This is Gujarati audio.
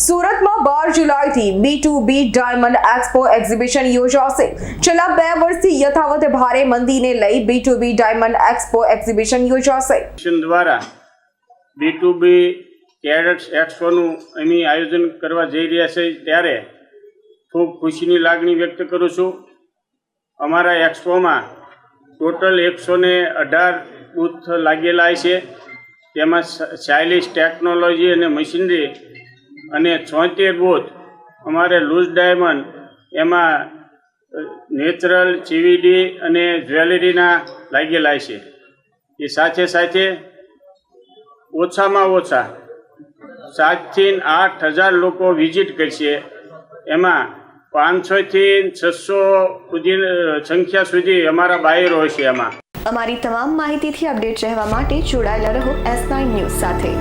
સુરતમાં બાર જુલાઈથી B to B diamond expo exhibition યોજાશે. છેલ્લા બે વર્ષથી યથાવત ભારે મંદીને લઈ B to B diamond expo exhibition યોજાશે. દ્વારા બી ટુ બી કેડટ્સ એક્સપોનું અહીં આયોજન કરવા જઈ રહ્યા છે. ત્યારે ખૂબ ખુશીની લાગણી વ્યક્ત કરું છું. અમારા એક્સપોમાં ટોટલ એકસો ને અઢાર બૂથ લાગેલા છે. તેમાં સ્ટાઇલિશ ટેકનોલોજી અને મશીનરી અને છોતેર બૂથ અમારે લૂઝ ડાયમંડ એમાં નેચરલ ચીવીડી અને જ્વેલરીના લાગેલા છે. એ સાથે સાથે ઓછામાં ઓછા સાતથી આઠ હજાર લોકો વિઝિટ કરશે. એમાં પાંચસોથી છસો સુધી સંખ્યા સુધી અમારા બાયરો હશે એમાં. અમારી તમામ માહિતીથી અપડેટ રહેવા માટે જોડાયેલા રહો એસ નાઇન ન્યૂઝ સાથે.